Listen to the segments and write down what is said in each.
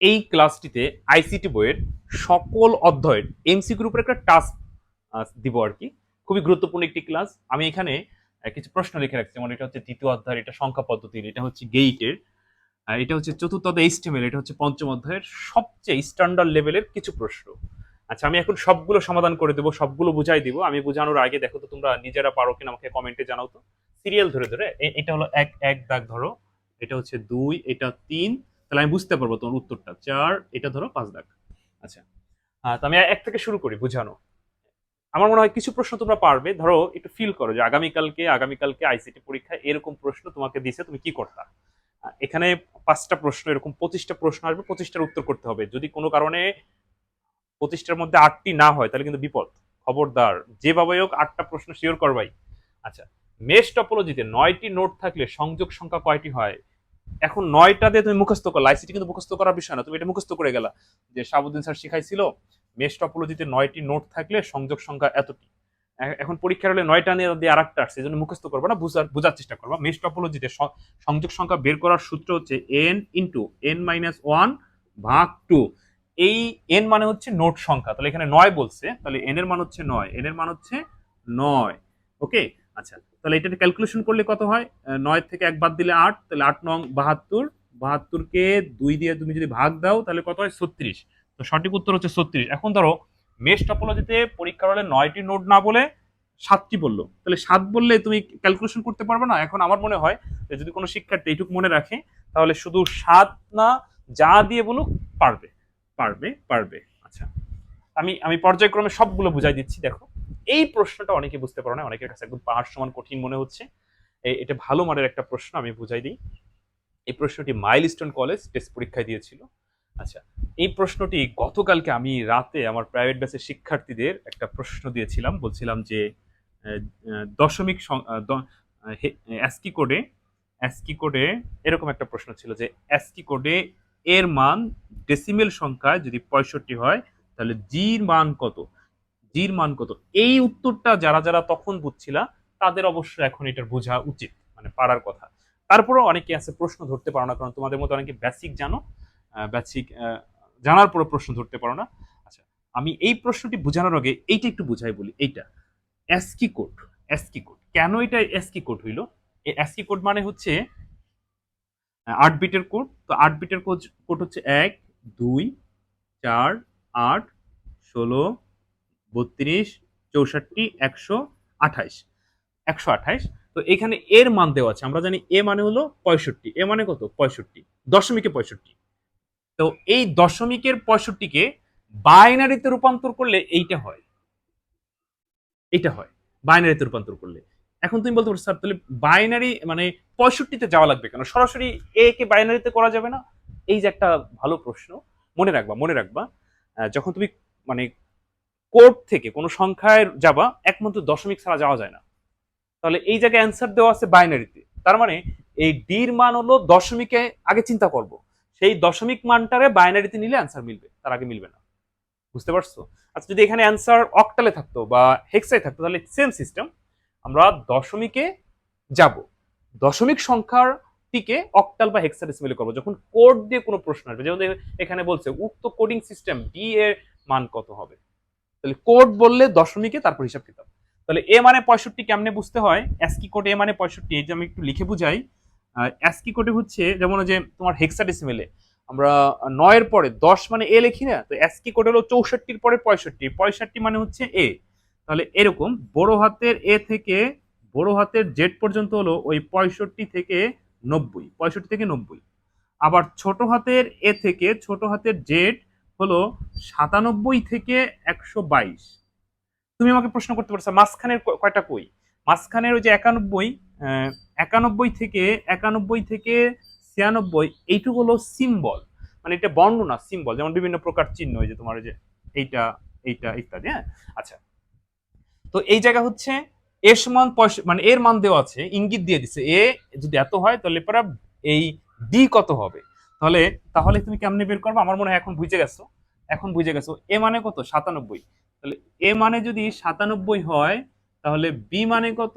এই ক্লাসটিতে আইসিটি বইয়ের সকল অধ্যায়ের এমসিকিউর উপর একটা টাস্ক দিব আর কি। খুবই গুরুত্বপূর্ণ একটি ক্লাস আমি এখানে কিছু প্রশ্ন লিখে রাখছি। যেমন এটা হচ্ছে দ্বিতীয় অধ্যায় এটা সংখ্যা পদ্ধতির, এটা হচ্ছে গেইটের এটা হচ্ছে চতুর্থ অধ্যায় এইচটিএমএল এটা হচ্ছে পঞ্চম অধ্যায়ের সবচেয়ে স্ট্যান্ডার্ড লেভেলের কিছু প্রশ্ন। আচ্ছা আমি এখন সবগুলো সমাধান করে দেবো, সবগুলো বুঝাই দিব। আমি বোঝানোর আগে দেখো তো তোমরা নিজেরা পারো কিনা আমাকে কমেন্টে জানাও তো। সিরিয়াল ধরে ধরে এটা হলো এক এক দাগ ধরো। এটা হচ্ছে দুই, এটা তিন তাহলে আমি বুঝতে পারব তোমার উত্তরটা। চার এটা ধরো পাঁচ দাগ। আচ্ছা। আহ, তো আমি এক থেকে শুরু করি বুঝানো। আমার মনে হয় কিছু প্রশ্ন তোমরা পারবে। ধরো একটু ফিল করো যে আগামীকালকে আগামীকালকে আইসিটি পরীক্ষায় এরকম প্রশ্ন তোমাকে দিছে তুমি কি করতা? এখানে পাঁচটা প্রশ্ন এরকম পঁচিশটা প্রশ্ন আসবে পঁচিশটার উত্তর করতে হবে। যদি কোনো কারণে পঁচিশটার মধ্যে আটটি না হয় তাহলে কিন্তু বিপদ। খবরদার যেভাবে হোক আটটা প্রশ্ন শিওর করবাই। আচ্ছা মেশ টপোলজিতে নয়টি নোট থাকলে সংযোগ সংখ্যা কয়টি হয়? এখন নয়টা দিয়ে তুমি মুখস্থ করলা আইসিটি কিন্তু মুখস্থ করার বিষয় না, তুমি এটা মুখস্থ করে গেলা। যে শাহাবুদ্দিন স্যার শিখাইছিল মেশ টপোলজিতে নয়টি নোট থাকলে সংযোগ সংখ্যা এতটি। এখন পরীক্ষার হলে নয়টা নিয়ে দিয়ে আর একটা আসছে এই জন্য মুখস্থ করব না, বুঝার, বোঝার চেষ্টা করব। মেশ টপোলজিতে সংযোগ সংখ্যা বের করার সূত্র হচ্ছে N into N minus one ভাগ টু এই এন মানে হচ্ছে নোট সংখ্যা, তাহলে এখানে নয় বলছে, তাহলে এন এর মান হচ্ছে নয় এন এর মান হচ্ছে নয়। ওকে আচ্ছা তাহলে এটা ক্যালকুলেশন করলে কত হয়? নয় থেকে এক বাদ দিলে আট, তাহলে আট নং বাহাত্তর। বাহাত্তরকে দুই দিয়ে তুমি যদি ভাগ দাও, তাহলে কত হয়? ছত্রিশ। তো সঠিক উত্তর হচ্ছে ছত্রিশ। এখন ধরো মেশ টপোলজিতে পরীক্ষার হলে নয়টি নোট না বলে সাতটি বলল। তাহলে সাত বললে তুমি ক্যালকুলেশন করতে পারবে না। এখন আমার মনে হয় যে যদি কোনো শিক্ষার্থী এইটুকু মনে রাখে, তাহলে শুধু সাত না যা দিয়ে বলুক, পারবে। পারবে পারবে। আচ্ছা। আমি আমি পর্যায়ক্রমে সবগুলো বুঝাই দিচ্ছি, দেখো। এই প্রশ্নটা অনেকে বুঝতে পারো না, অনেকের কাছে একদম পাহাড় সমান কঠিন মনে হচ্ছে। এটা ভালো মানের একটা প্রশ্ন আমি বুঝাই দিই। এই প্রশ্নটি মাইলস্টোন কলেজ টেস্ট পরীক্ষায় দিয়েছিল। আচ্ছা এই প্রশ্নটি গতকালকে আমি রাতে আমার প্রাইভেট ব্যাচের শিক্ষার্থীদের একটা প্রশ্ন দিয়েছিলাম। বলছিলাম যে দশমিক অ্যাস্কি কোডে অ্যাস্কি কোডে এরকম একটা প্রশ্ন ছিল যে অ্যাস্কি কোডে এর মান ডেসিমেল সংখ্যায় যদি পঁয়ষট্টি হয়, তাহলে জির মান কত? জির মান কত? এই উত্তরটা যারা যারা তখন বুঝছিলা, তাদের অবশ্য এখন এটার বোঝা উচিত মানে পারার কথা। তারপরেও অনেকে আছে প্রশ্ন ধরতে পারো না, কারণ তোমাদের মতো অনেকে বেসিক জানো। বেসিক জানার পরে প্রশ্ন ধরতে পারো না। আচ্ছা আমি এই প্রশ্নটি বোঝানোর আগে এইটা একটু বুঝাই বলি। এইটা অ্যাস্কি কোড অ্যাস্কি কোড কেন এটা অ্যাস্কি কোড হইল? এই অ্যাস্কি কোড মানে হচ্ছে আট বিটের কোড তো আট বিটের কোড কোড হচ্ছে এক, দুই, চার, আট, ষোলো বত্রিশ, চৌষট্টি, একশো আঠাইশ। একশো আঠাইশ। তো এখানে এর মান দেওয়া আছে। আমরা জানি এ মানে হলো পঁয়ষট্টি। এ মানে কত? পঁয়ষট্টি। দশমিকে পঁয়ষট্টি। তো এই দশমিকের পঁয়ষট্টিকে বাইনারিতে রূপান্তর করলে এইটা হয়। এইটা হয়। বাইনারিতে রূপান্তর করলে। এখন তুমি বলতে পারছ স্যার, তাহলে বাইনারি মানে পঁয়ষট্টিতে যাওয়া লাগবে কেন? সরাসরি এ কে বাইনারিতে করা যাবে না? এই যে একটা ভালো প্রশ্ন। মনে রাখবা মনে রাখবা যখন তুমি মানে কোড থেকে কোনো সংখ্যায় যাবা, একমাত্র দশমিক ছাড়া যাওয়া যায় না। তাহলে এই জায়গায় অ্যান্সার দেওয়া আছে বাইনারিতে তার মানে এই ডির মান হলো দশমিকে আগে চিন্তা করব। সেই দশমিক মানটারে বাইনারিতে নিলে অ্যান্সার মিলবে, তার আগে মিলবে না। বুঝতে পারছ? আচ্ছা যদি এখানে অ্যান্সার অক্টালে থাকতো বা হেক্সায় থাকতো, তাহলে সেম সিস্টেম আমরা দশমিকে যাব। দশমিক সংখ্যার টিকে অক্টাল বা হেক্সাডেসিমেলে করব। যখন কোড দিয়ে কোনো প্রশ্ন আসবে, যেমন এখানে বলছে, উক্ত কোডিং সিস্টেম ডি এর মান কত হবে? তাহলে কোড বললে দশমিকে তারপর হিসাব কিতাব। তাহলে এ মানে পঁয়ষট্টি কেমনে বুঝতে হয়? অ্যাসকি কোড এ মানে পঁয়ষট্টি? এই যে আমি একটু লিখে বুঝাই। অ্যাসকি কোডে হচ্ছে যেমন যে তোমার হেক্সাডেসিমেলে আমরা নয়ের পরে দশ মানে এ লিখি না? তো অ্যাসকি কোড হলো চৌষট্টির পরে পঁয়ষট্টি। পঁয়ষট্টি মানে হচ্ছে এ তাহলে এরকম বড় হাতের এ থেকে বড় হাতের জেড পর্যন্ত হলো ওই পঁয়ষট্টি থেকে নব্বই। পঁয়ষট্টি থেকে নব্বই। আবার ছোট হাতের এ থেকে ছোট হাতের জেড হলো সাতানব্বই থেকে একশো বাইশ। তুমি আমাকে প্রশ্ন করতে পারছ মাঝখানের কয়টা কই? মাঝখানের ওই যে একানব্বই একানব্বই থেকে একানব্বই থেকে ছিয়ানব্বই, এইটুকু হলো সিম্বল। মানে এটা বর্ণনা সিম্বল। যেমন বিভিন্ন প্রকার চিহ্ন, এই যে তোমার ওই যে এইটা এইটা ইত্যাদি হ্যাঁ? আচ্ছা। তো এই জায়গা হচ্ছে এর সমান মানে এর মান দেওয়া আছে, ইঙ্গিত দিয়ে দিছে, এ যদি এত হয় তাহলে পরে এই ডি কত হবে? তাহলে তাহলে তুমি কেমনে বের করবে? আমার মনে হয় এখন বুঝে গেছো। এখন বুঝে গেছো। এ মানে কত? সাতানব্বই। তাহলে এ মানে যদি সাতানব্বই হয়, তাহলে বি মানে কত?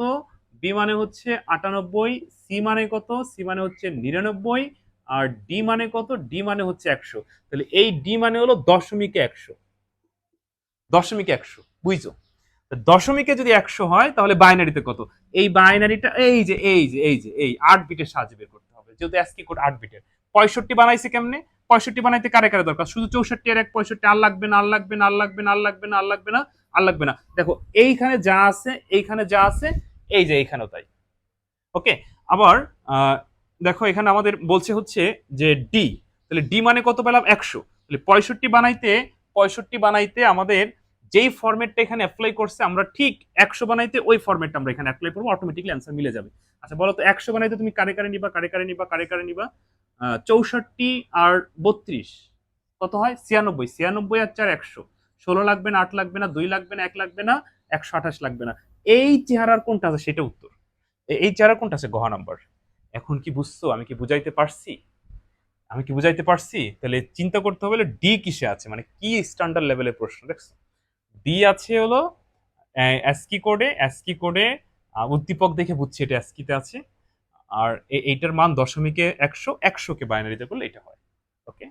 বি মানে হচ্ছে আটানব্বই। সি মানে কত? সি মানে হচ্ছে নিরানব্বই। আর ডি মানে কত? ডি মানে হচ্ছে একশো। তাহলে এই ডি মানে হলো দশমিকে একশো। দশমিকে একশো। বুঝছ? দশমিকে যদি একশো হয়, তাহলে বাইনারিতে কত? এই বাইনারিটা এই যে এই যে এই যে, এই আট বিটের সাহায্যে বের করতে হবে। যেহেতু অ্যাসকি কোড আট বিটের পঁয়ষট্টি বানাইছে কেমনে? পঁয়ষট্টি বানাইতে কারে কারে দরকার? শুধু চৌষট্টি আর এক পঁয়ষট্টি, আর লাগবে না, আর লাগবে না, আর লাগবে না, আর লাগবে না, আর লাগবে না, আর লাগবে না। দেখো, এইখানে যা আছে, এইখানে যা আছে, এই যে এইখানেও তাই। ওকে? আবার দেখো, এখানে আমাদের বলছে হচ্ছে যে ডি তাহলে ডি মানে কত পেলাম? একশো। তাহলে পঁয়ষট্টি বানাইতে পঁয়ষট্টি বানাইতে আমাদের যেই ফর্মেটটা এখানে অ্যাপ্লাই করছে, আমরা ঠিক একশো বানাইতে ওই ফর্মেটটা আমরা এখানে অ্যাপ্লাই করব অটোমেটিকলি অ্যান্সার মিলে যাবে। আচ্ছা বলো তো, একশো বানাইতে তুমি কারে কারে নিবা, কারে কারে নিবা, কারে কারে নিবা? চৌষট্টি আর বত্রিশ। কত হয়? ছিয়ানব্বই। ছিয়ানব্বই আর চার একশো। ষোলো লাগবে না, আট লাগবে না, দুই লাগবে না, এক লাগবে না, একশো আঠাশ লাগবে না। এই চেহারার কোনটা আছে সেটা উত্তর। এই চেহারার কোনটা আছে? গহা নাম্বার। এখন কি বুঝছ? আমি কি বুঝাইতে পারছি? আমি কি বুঝাইতে পারছি? তাহলে চিন্তা করতে হবে ডি কিসে আছে? মানে কি স্ট্যান্ডার্ড লেভেলের প্রশ্ন, দেখছ? ডি আছে হলো অ্যাসকি কোডে অ্যাসকি কোডে উদ্দীপক দেখে বুঝছি এটা অ্যাসকিতে আছে। আর এইটার মান দশমিকে একশো একশোকে বাইনারিতে করলে এটা হয়। ওকে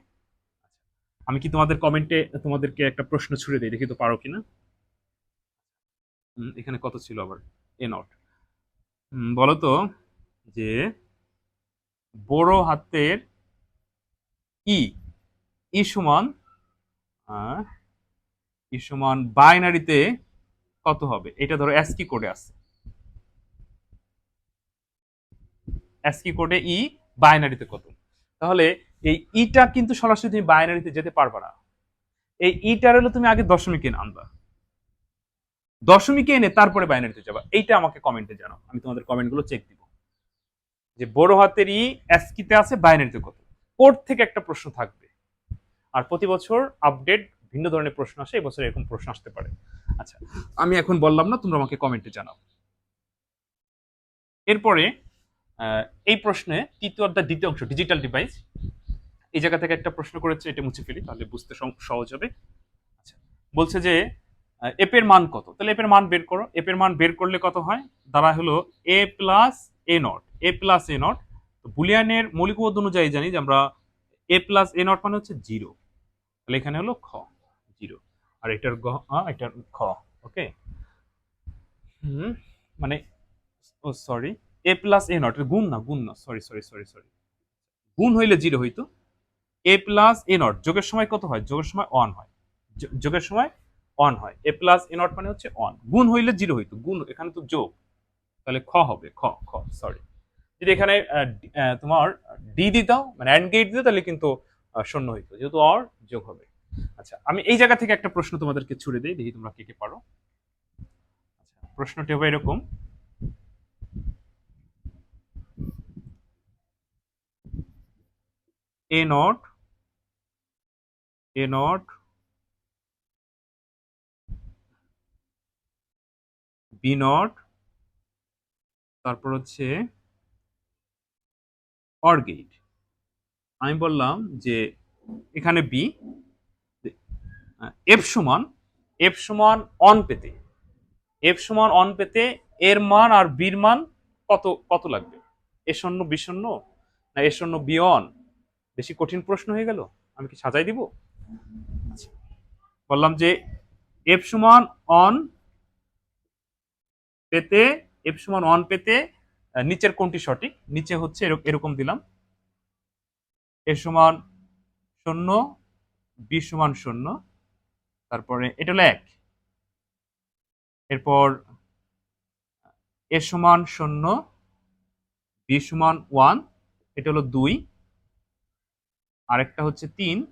আমি কি তোমাদের কমেন্টে তোমাদেরকে একটা প্রশ্ন ছুড়ে দিই? দেখি তো পারো কিনা? এখানে কত ছিল আবার? এ নট বলো তো যে বড় হাতের ই ই সমান আহ, ই সমান বাইনারিতে কত হবে? এটা ধরো অ্যাসকি কোডে আছে? অ্যাসকি কোডে ই বাইনারিতে কত? তাহলে এই ইটা কিন্তু সরাসরি তুমি বাইনারিতে যেতে পারবে না। এই ইটার হলো তুমি আগে দশমিকে আনবা। দশমিকে এনে তারপরে বাইনারিতে যাবা। এইটা আমাকে কমেন্টে জানাও। আমি তোমাদের কমেন্টগুলো চেক দিব। যে বড় হাতের ই অ্যাসকিতে আছে বাইনারিতে কত? কোড থেকে একটা প্রশ্ন থাকবে। আর প্রতি বছর আপডেট ভিন্ন ধরনের প্রশ্ন আসে, এই বছর এরকম প্রশ্ন আসতে পারে। আচ্ছা আমি এখন বললাম না, তোমরা আমাকে কমেন্টে জানাও। এরপরে এই প্রশ্নে তৃতীয় অধ্যায় দ্বিতীয় অংশ ডিজিটাল ডিভাইস এই জায়গা থেকে একটা প্রশ্ন করেছে, এটা মুছে ফেলি, তাহলে বুঝতে সহজ হবে। আচ্ছা বলছে যে এপের মান কত? তাহলে এপের মান বের করো। এপের মান বের করলে কত হয়? দ্বারা হলো A plus A not A plus A not বুলিয়ানের মৌলিক পদ অনুযায়ী জানি যে আমরা এ প্লাস এ নট মানে হচ্ছে জিরো তাহলে এখানে হলো খ জিরো আর এটার গ এটার খ ওকে হুম মানে ও sorry A plus A not গুণ না গুণ না সরি সরি সরি সরি গুণ হইলে জিরো হইতো। এ প্লাস এ নট যোগের সময় কত হয়? যোগের সময় অন হয়। যোগের সময় অন হয়। এ প্লাস এ নট মানে হচ্ছে অন গুণ হইলে জিরো হইতো। গুণ, এখানে তো যোগ। তাহলে খ হবে, খ খ সরি যদি এখানে তোমার ডি দিতাও মানে অ্যান্ড গেট দিতে তাহলে কিন্তু শূন্য হইতো। যেহেতু অর যোগ হবে। আচ্ছা আমি এই জায়গা থেকে একটা প্রশ্ন তোমাদেরকে ছুড়ে দিই, দেখি তোমরা কে কে পারো। আচ্ছা প্রশ্নটি হবে এরকম। A not A not B not তারপর হচ্ছে অর গেট আমি বললাম যে এখানে বি এফ সমান এফ সমান অন পেতে এফ সমান অন পেতে এর মান আর বির মান কত কত লাগবে? এ শূন্য বি না এ শূন্য বি অন বেশি কঠিন প্রশ্ন হয়ে গেল? আমি কি সাজাই দিব? আচ্ছা। বললাম যে এফ সমান অন পেতে এফ সমান অন পেতে নিচের কোনটি সঠিক? নিচে হচ্ছে এরক- এরকম দিলাম। এ সমান শূন্য বি সমান শূন্য, তারপরে এটা হলো এক। এরপর এ সমান শূন্য বি সমান ওয়ান এটা হলো দুই। আরেকটা হচ্ছে তিন।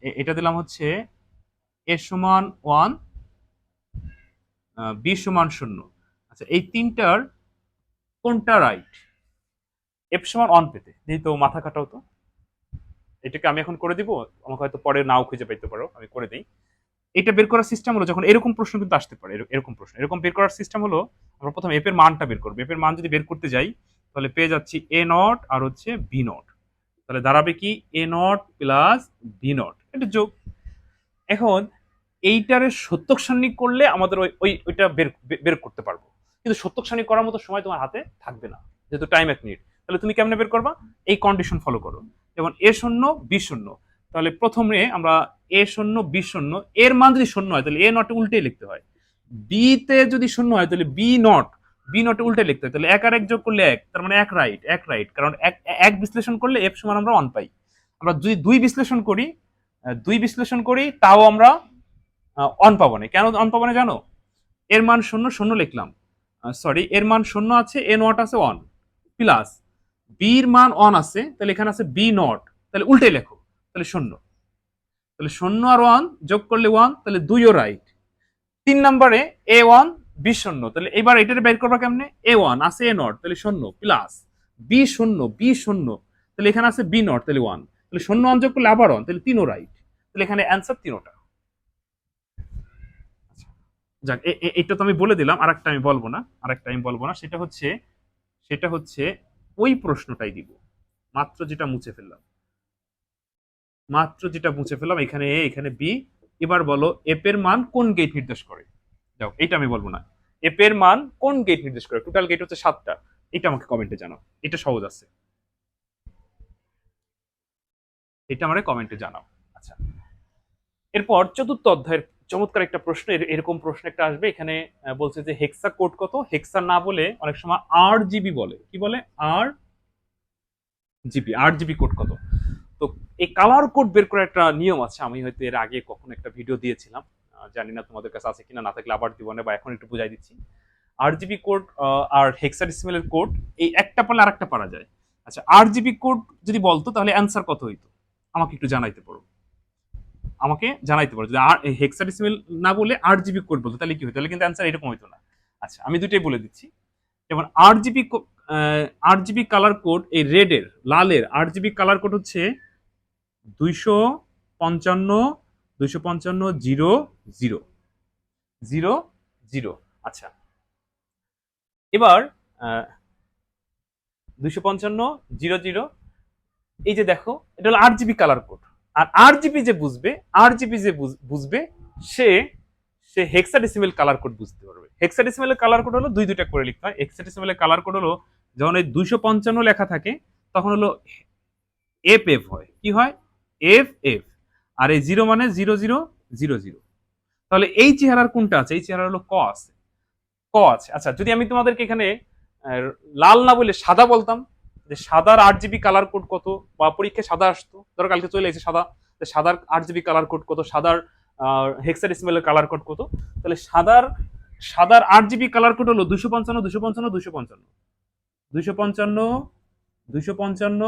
এটা দিলাম হচ্ছে এ সমান ওয়ান বি সমান শূন্য। আচ্ছা এই তিনটার কোনটা রাইট? এফ সমান অন পেতে। যেহেতু মাথা কাটাও তো। এটাকে আমি এখন করে দিব। আমাকে হয়তো পরে নাও খুঁজে পাইতে পারো। আমি করে দিই। এটা বের করার সিস্টেম হলো যখন এরকম প্রশ্ন কিন্তু আসতে পারে। এর- এরকম প্রশ্ন। এরকম বের করার সিস্টেম হলো আমরা প্রথম এফ এর মানটা বের করব। এফ এর মান যদি বের করতে যাই, তাহলে পেয়ে যাচ্ছি এ নট আর হচ্ছে বি নট। তাহলে দাঁড়াবে কি? A not plus B not এটা যোগ। এখন এইটারে সত্যক সান্নিক করলে আমাদের ওই ওই, ওইটা বের বের করতে পারব। কিন্তু সত্যক সান্নিক করার মতো সময় তোমার হাতে থাকবে না, যেহেতু টাইম এক মিনিট তাহলে তুমি কেমনে বের করবা? এই কন্ডিশন ফলো করো। যেমন এ শূন্য বি শূন্য। তাহলে প্রথমে আমরা এ শূন্য বি শূন্য, এর মান যদি শূন্য হয়, তাহলে এ নটে উল্টে লিখতে হয়। বিতে যদি শূন্য হয়, তাহলে বি নট বি নটে উল্টে লিখতে হয়। তাহলে এক আর এক যোগ করলে এক, তার মানে এক রাইট এক রাইট কারণ এক এক বিশ্লেষণ করলে এফ সমান আমরা ওয়ান পাই। আমরা যদি দুই বিশ্লেষণ করি দুই বিশ্লেষণ করি, তাও আমরা অন পাবো না। কেন অন পাবো না জানো? এর মান শূন্য শূন্য লিখলাম। সরি এর মান শূন্য আছে এ নট আছে ওয়ান প্লাস বির মান অন আছে, তাহলে এখানে আছে বি নট তাহলে উল্টে লেখো, তাহলে শূন্য। তাহলে শূন্য আর ওয়ান যোগ করলে ওয়ান তাহলে দুইও রাইট তিন নম্বরে এ ওয়ান বি শূন্য। তাহলে এবার এটার বের করবা কেমনে? এ ওয়ান আছে এ নট তাহলে শূন্য প্লাস বি শূন্য বি শূন্য তাহলে এখানে আছে বি নট তাহলে ওয়ান তাহলে শূন্য ওয়ান যোগ করলে আবার ওয়ান তাহলে তিনও রাইট তাহলে এখানে অ্যান্সার তিনোটা। আচ্ছা, যাক এটা তো আমি বলে দিলাম আর একটা আমি বলব না আর একটা আমি বলব না সেটা হচ্ছে সেটা হচ্ছে ওই প্রশ্নটাই দিব। মাত্র যেটা মুছে ফেললাম। মাত্র যেটা মুছে ফেললাম এখানে এ এখানে বি। এবার বলো এপের মান কোন গেট নির্দেশ করে? যাও এটা আমি বলব না। এপ এর মান কোন গেট নির্দেশ করে? টোটাল গেট হচ্ছে সাতটা। এটা আমাকে কমেন্টে জানাও। এটা সহজ আছে। এটা আমাকে কমেন্টে জানাও। আচ্ছা। এরপর চতুর্থ অধ্যায়ের চমৎকার একটা প্রশ্ন এরকম প্রশ্ন একটা আসবে। এখানে বলছে যে হেক্সা কোড কত? হেক্সা না বলে অনেক সময় আর জিবি বলে। কি বলে? আর জিবি আট জিবি কোড কত? তো এই কালার কোড বের করার একটা নিয়ম আছে। আমি হয়তো এর আগে কখনো একটা ভিডিও দিয়েছিলাম। জানি না তোমাদের কাছে আছে কিনা, না থাকলে আবার দিব না বা এখন একটু বুঝাই দিচ্ছি। আর জিবি কোড আর হেক্সাডেসিমেলের কোড এই একটা পারলে আরেকটা পারা যায়। আচ্ছা আর জিবি কোড যদি বলতো, তাহলে অ্যান্সার কত হইতো? আমাকে একটু জানাইতে পারো। আমাকে জানাইতে পারো। যদি আর হেক্সাডেসিমেল না বলে আট জিবি কোড বলতো, তাহলে কি হতো তাহলে কিন্তু অ্যান্সার এরকম হইতো না। আচ্ছা আমি দুইটাই বলে দিচ্ছি। যেমন আট জিবি আট জিবি কালার কোড এই রেডের লালের আট জিবি কালার কোড হচ্ছে দুইশো পঞ্চান্ন দুইশো পঞ্চান্ন জিরো জিরো। Zero zero. আচ্ছা। এবার দুইশো পঞ্চান্ন জিরো জিরো। এই যে দেখো, এটা হলো আট জিবি কালার কোড আর আট জিবি যে বুঝবে আট জিবি যে বুঝ- বুঝবে, সে সে হেক্সাডেসিমেল কালার কোড বুঝতে পারবে। হেক্সাডেসিমেলের কালার কোড হলো দুই দুইটা করে লিখতে হয়। হেক্সাডেসিমেলের কালার কোড হলো যখন এই দুইশো পঞ্চান্ন লেখা থাকে, তখন হলো এফ এফ হয়। কি হয়? এফ এফ আর এই জিরো মানে জিরো জিরো জিরো জিরো তাহলে এই চেহারার কোনটা আছে? এই চেহারা হলো ক আছে। ক আছে। আচ্ছা যদি আমি তোমাদেরকে এখানে লাল না বলে সাদা বলতাম, যে সাদার আট জিবি কালার কোড কত? বা পরীক্ষায় সাদা আসতো। ধরো কালকে চলে এসেছে সাদা। সাদার আট জিবি কালার কোড কত? সাদার হেক্সাডেসিমেলের কালার কোড কত? তাহলে সাদার সাদার আট জিবি কালার কোড হলো দুশো পঞ্চান্ন দুশো পঞ্চান্ন দুশো পঞ্চান্ন। দুইশো পঞ্চান্ন দুইশো পঞ্চান্ন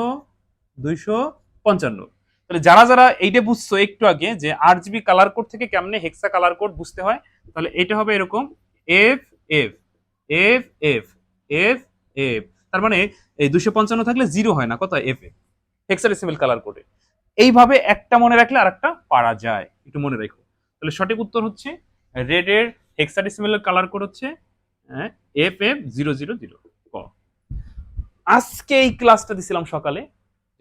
দুইশো পঞ্চান্ন। তাহলে যারা যারা এইটা বুঝছ একটু আগে যে আর জিবি কালার কোড থেকে কেমনে হেক্সা কালার কোড বুঝতে হয়, তাহলে এটা হবে এরকম F F F F F F তার মানে এই দুশো পঞ্চান্ন থাকলে জিরো হয় না, কত এফ এফ হেক্সাডেসিমেল কালার কোডে এইভাবে একটা মনে রাখলে আর একটা পারা যায়, একটু মনে রেখো। তাহলে সঠিক উত্তর হচ্ছে রেডের হেক্সাডেসিমেল কালার কোড হচ্ছে F F zero zero zero ক। আজকে এই ক্লাসটা দিছিলাম সকালে।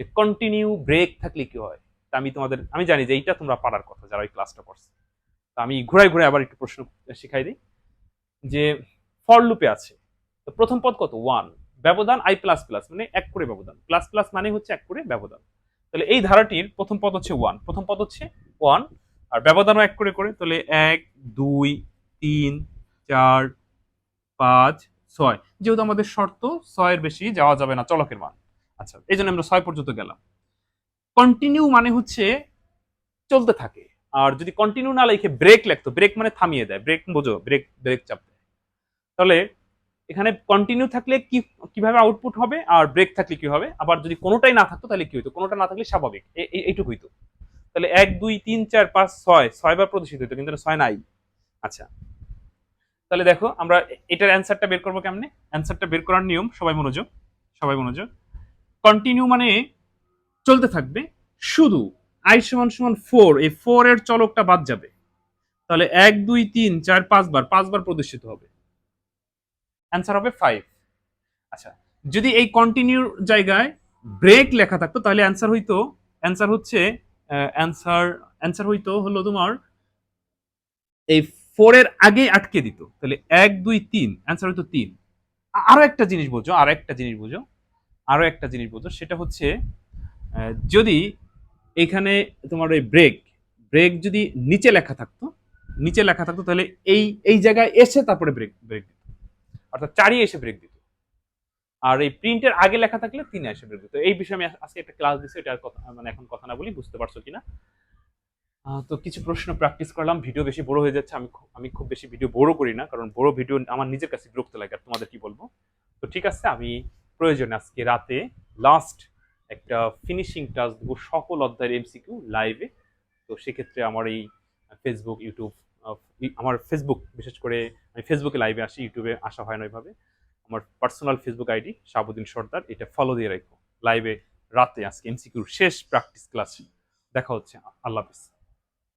যে কন্টিনিউ ব্রেক থাকলে কি হয়? তা আমি তোমাদের, আমি জানি যে এইটা তোমরা পারার কথা যারা ওই ক্লাসটা করছে। তা আমি ঘুরাই ঘুরে আবার একটু প্রশ্ন শিখাই দিই। যে ফর লুপে আছে। তো প্রথম পদ কত? ওয়ান ব্যবধান আই প্লাস প্লাস মানে এক করে ব্যবধান। প্লাস প্লাস মানে হচ্ছে এক করে ব্যবধান। তাহলে এই ধারাটির প্রথম পদ হচ্ছে ওয়ান প্রথম পদ হচ্ছে ওয়ান আর ব্যবধানও এক করে করে। তাহলে এক, দুই, তিন, চার, পাঁচ, ছয়। যেহেতু আমাদের শর্ত, ছয়ের বেশি যাওয়া যাবে না, চলকের মান। আচ্ছা এই জন্য আমরা ছয় পর্যন্ত গেলাম। কন্টিনিউ মানে হচ্ছে চলতে থাকে। আর যদি কন্টিনিউ না লিখে ব্রেক লিখতো ব্রেক মানে থামিয়ে দেয়। ব্রেক বোঝো ব্রেক ব্রেক চাপ দেয়। তাহলে এখানে কন্টিনিউ থাকলে কি, কীভাবে আউটপুট হবে আর ব্রেক থাকলে কি হবে? আবার যদি কোনোটাই না থাকতো তাহলে কি হতো কোনোটা না থাকলে স্বাভাবিক। এইটুকু হইতো তাহলে এক, দুই, তিন, চার, পাঁচ, ছয় ছয় বার প্রদর্শিত হইতো, কিন্তু ছয় নাই। আচ্ছা। তাহলে দেখো, আমরা এটার অ্যান্সারটা বের করব কেমনে? অ্যান্সারটা বের করার নিয়ম, সবাই মনোযোগ সবাই মনোযোগ। কন্টিনিউ মানে চলতে থাকবে। শুধু আই সমান সমান ফোর এই ফোর এর চলকটা বাদ যাবে। তাহলে এক, দুই, তিন, চার পাঁচবার পাঁচবার প্রদর্শিত হবে। অ্যান্সার হবে ফাইভ আচ্ছা যদি এই কন্টিনিউর জায়গায় ব্রেক লেখা থাকতো, তাহলে অ্যান্সার হইতো অ্যান্সার হচ্ছে অ্যান্সার অ্যান্সার হইতো হলো তোমার, এই ফোর এর আগে আটকে দিত। তাহলে এক, দুই, তিন অ্যান্সার হইতো তিন। আরও একটা জিনিস বোঝো আরও একটা জিনিস বোঝো। আরও একটা জিনিস বুঝো সেটা হচ্ছে যদি এখানে তোমার ওই ব্রেক ব্রেক যদি নিচে লেখা থাকতো, নিচে লেখা থাকতো, তাহলে এই এই জায়গায় এসে তারপরে ব্রেক ব্রেক দিত। অর্থাৎ চারি এসে ব্রেক দিত। আর এই প্রিন্টের আগে লেখা থাকলে তিনে এসে ব্রেক দিত। এই বিষয়ে আমি আজকে একটা ক্লাস দিচ্ছি এটা কথা মানে এখন কথা না বলি, বুঝতে পারছ কিনা? তো কিছু প্রশ্ন প্র্যাকটিস করলাম ভিডিও বেশি বড় হয়ে যাচ্ছে, আমি আমি খুব বেশি ভিডিও বড় করি না, কারণ বড় ভিডিও আমার নিজের কাছে বিরক্ত লাগে, আর তোমাদের কি বলব? তো ঠিক আছে, আমি প্রয়োজনে আজকে রাতে। লাস্ট একটা ফিনিশিং টাচ দেবো সকল অধ্যায়ের এমসিকিউ লাইভে তো সেক্ষেত্রে আমার এই ফেসবুক ইউটিউব আমার ফেসবুক বিশেষ করে আমি ফেসবুকে লাইভে আসি ইউটিউবে আসা হয় না ওইভাবে। আমার personal Facebook ID Shahabuddin Sardar, এটা ফলো দিয়ে রাখব লাইভে রাতে আজকে এমসিকিউর শেষ প্র্যাকটিস ক্লাস দেখা হচ্ছে, আল্লাহ হাফিজ।